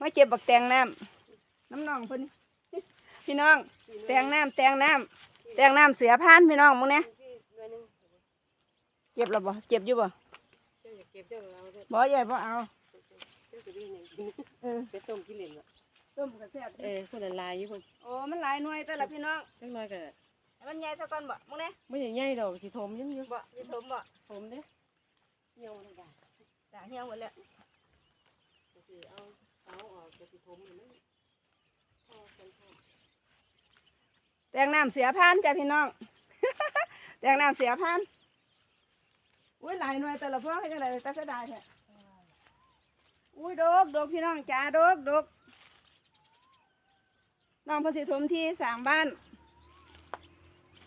มาเก็บบักแตงน้ำน้ำนองเพิ่นพี่น้อง แตงน้ำแตงน้ำแตงน้ำเสือพานพี่น้องมึงเนี่ยพี่หน่วยหนึงเก็บแล้วบ่เก็บอยู่บ่เจ้าอย่าเก็บเจ้าเอาเด้อบ่ใหญ่บ่เอาเจ้าจะได้หยังกินเออไปต้มกินเหลวอะต้มกระแซ่บเออคนละลายอยู่คนโอ้มันหลายหน่วยแต่ละพี่น้องจังน้อยก็ให้มันใหญ่ซะก่อนบ่มึงเนี่ยบ่ใหญ่ใหญ่ดอกสิถมยังอยู่บ่สิถมบ่ถมเด้อเหี่ยวเลยจ้ะจ้าเหี่ยวหมดแล้วก็สิเอา เอาออกก็สิถมมันพอกันพอแตงน้ำเสือพานจ้ะพี่น้อง แตงน้ำเสือพานอุ้ยหลายหน่วยแต่ละพวกให้จังได๋แต่เสียดายแท้อุ้ยดกดกพี่น้องจ้าดกดกน้องพิ่นสิถมที่สร้างบ้าน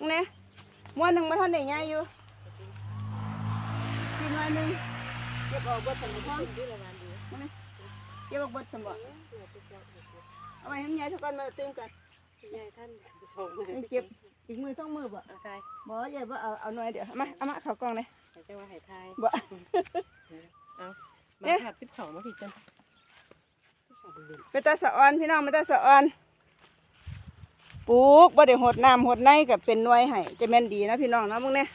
เนี่ยม้วนหนึ่งมาท่านได้ใหญ่อยู่พี่น้อยหนึงเก็บออกเบิดสมบ่พ่อนด้วยละวันดีมึง เนี่ยเก็บออกเบิดสมบ่เออเดี๋ยวจะเจาะเดี๋ยวจะเอาไว้ให้มันใหญ่ซะก่อนมาตื้มกันใหญ่ท่านส่งมาให้เก็บอีกมือสองมือบ่เอาทายบ่ใหญ่บ่เอาเอาหน่อยเดี๋ยวเอามาเอามาเข้ากล้องเลยให้เจ้าว่าให้ทายบ่เอาเอ๊ะมาผัด12มาผิดกัน12เป็นเดือนไปตาสะออนพี่น้องไปตาสะออนปลูกบ่ได้หดน้ำหดในก็เป็นหน่วยให้จะแม่นดีนะพี่น้องเนาะมึงเนี่ย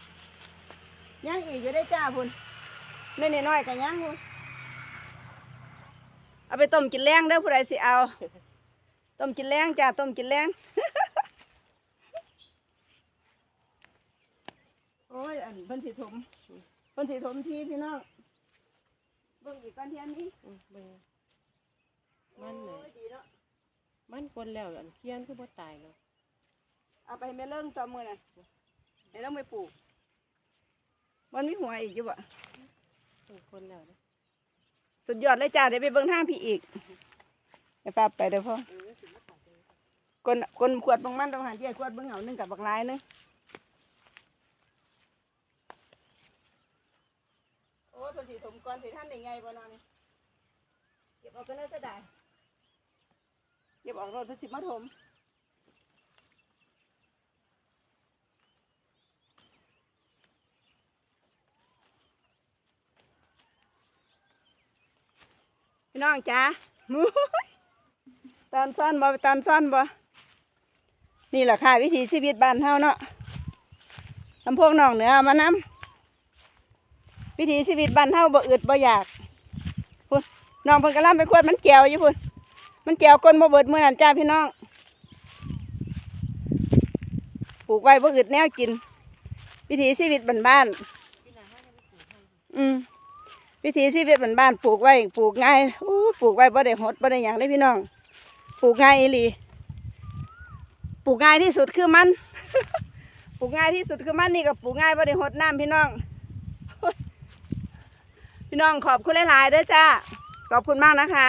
ย่างอีกจะได้จ้าพุ่นน้อยๆน้อยๆก็ย่างพุ่น เอาไปต้มกินแรงเด้อผู้ใดสิเอา ต้มกินแรงจ้าต้มกินแรงโอ้ยอันเพิ่นสิถมเพิ่นสิถมทีพี่น้องเบิ่งอีกก่อนเทียนนี้อืมเบิ่งมันไหนโอ้ยดีเนาะมันคนแล้วอันเคียนคือบ่ตายแล้วเอาไปให้แม่เลิ่งจอมมือน่ะให้เราไปปลูกมันมีหัวอีกอยู่บ่เป็นคนแล้วนะ สุดยอดเลยจ้าเดี๋ยวไปเบิ่งทางพี่อีกเดี๋ยวป้าไปเดี๋ยวพ่อเออสิมาตัดเลยคนคนขวดบางมันต้องหาเจี๊ยขวดเบิ่งเอาหนึงกับบักลายหนึงโอ้ยคนสีถมก่อนสีท่านได้ไงบ่นอนนี่เก็บออกไปเลยจะได้เก็บออกรถเพิ่นสิมาถม พี่น้องจ้ามู้ยตอนซ่อนบ่ตอนซ่อนบ่นี่แหละค่ะวิถีชีวิตบ้านเฮาเนาะลำโพงน้องเหนือมานำวิถีชีวิตบ้านเฮาบ่อึดบ่อยากพุ่นน้องเพิ่นกำลังไปขวดมันแก้วอยู่พุ่นมันแก้วก้นบ่เบิดมื้อนั้นจ้าพี่น้องปลูกไว้บ่อึดแนวกิน วิถีชีวิตบ้านๆพี่นาห้าได้ปลูกให้อืม วิธีชีวิตบ้านๆปลูกไว้ปลูกง่ายอู้ปลูกไว้บ่ได้หดบ่ได้หยังได้พี่น้อง ปลูกง่ายอีหลีปลูกง่ายที่สุดคือมัน ปลูกง่ายที่สุดคือมันนี่ก็ปลูกง่ายบ่ได้หดน้ำพี่น้อง พี่น้องขอบคุณหลายๆด้วยจ้าขอบคุณมากนะคะ